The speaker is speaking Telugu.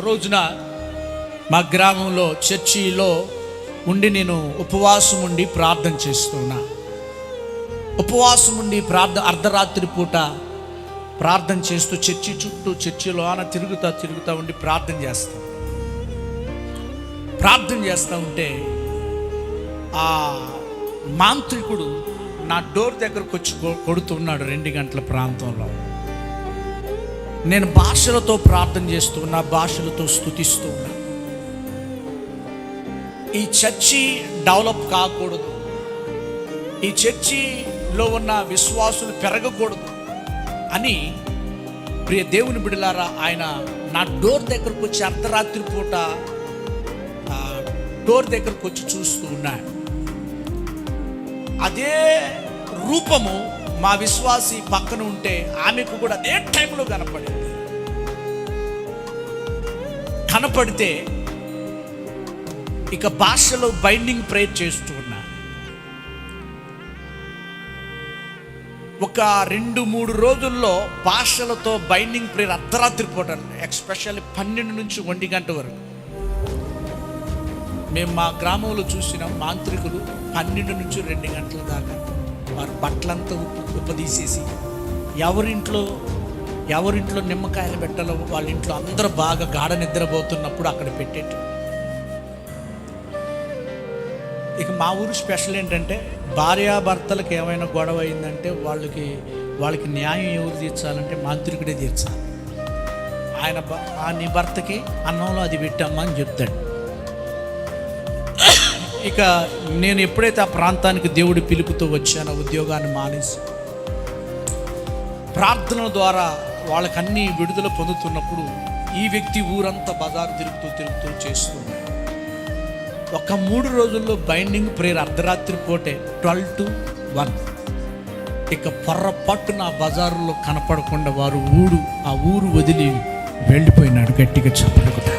రోజున మా గ్రామంలో చర్చిలో ఉండి నేను ఉపవాసం ఉండి ప్రార్థన చేస్తున్నా. ఉపవాసం ఉండి ప్రార్థన అర్ధరాత్రి పూట ప్రార్థన చేస్తూ చర్చి చుట్టూ చర్చిలో ఆన తిరుగుతా తిరుగుతూ ఉండి ప్రార్థన చేస్తాం. ప్రార్థన చేస్తూ ఉంటే ఆ మాంత్రికుడు నా డోర్ దగ్గరకు వచ్చి కొ- కొడుతున్నాడు రెండు గంటల ప్రాంతంలో. నేను భాషలతో ప్రార్థన చేస్తూ ఉన్నా భాషలతో స్థుతిస్తూ ఉన్నా. ఈ చర్చి డెవలప్ కాకూడదు. ఈ చర్చిలో ఉన్న విశ్వాసులు పెరగకూడదు అని ప్రియ దేవుని బిడలారా ఆయన నా డోర్ దగ్గరకు వచ్చి అర్ధరాత్రి పూట డోర్ దగ్గరకు వచ్చి చూస్తూ ఉన్నాడు. అదే రూపము మా విశ్వాసి పక్కన ఉంటే ఆమెకు కూడా అదే టైంలో కనపడింది. కనపడితే ఇక భాషలో బైండింగ్ ప్రేయర్ చేస్తూ ఉన్నా. ఒక రెండు మూడు రోజుల్లో భాషలతో బైండింగ్ ప్రేయర్ అర్ధరాత్రి పూట ఎక్స్పెషల్లీ పన్నెండు నుంచి ఒంటి గంట వరకు. మేము మా గ్రామంలో చూసిన మాంత్రికులు పన్నెండు నుంచి రెండు గంటల దాకా. వారి బట్టలంతా ఉప్పు ఉపదీసేసి ఎవరింట్లో ఎవరింట్లో నిమ్మకాయలు పెట్టాలో వాళ్ళ ఇంట్లో అందరూ బాగా గాఢ నిద్రపోతున్నప్పుడు అక్కడ పెట్టేట్టు. ఇక మా ఊరు స్పెషల్ ఏంటంటే భార్యాభర్తలకు ఏమైనా గొడవ అయిందంటే వాళ్ళకి వాళ్ళకి న్యాయం ఎవరు తీర్చాలంటే మాంత్రికుడే తీర్చాలి. ఆయన నీ భర్తకి అన్నంలో అది పెట్టమ్మా అని చెప్తాడు. ఇక నేను ఎప్పుడైతే ఆ ప్రాంతానికి దేవుడి పిలుపుతో వచ్చానో ఉద్యోగాన్ని మానేసి ప్రార్థనల ద్వారా వాళ్ళకన్నీ విడుదల పొందుతున్నప్పుడు ఈ వ్యక్తి ఊరంతా బజారు తిరుగుతూ తిరుగుతూ చేస్తున్నాడు ఒక మూడు రోజుల్లో బైండింగ్ ప్రేయర్ అర్ధరాత్రి పూటే ట్వెల్వ్ టు వన్. ఇక పొర్రపట్టున ఆ బజారులో కనపడకుండా వారు ఊరు ఆ ఊరు వదిలి వెళ్ళిపోయినాడు గట్టిగా చెప్పడుకుంటా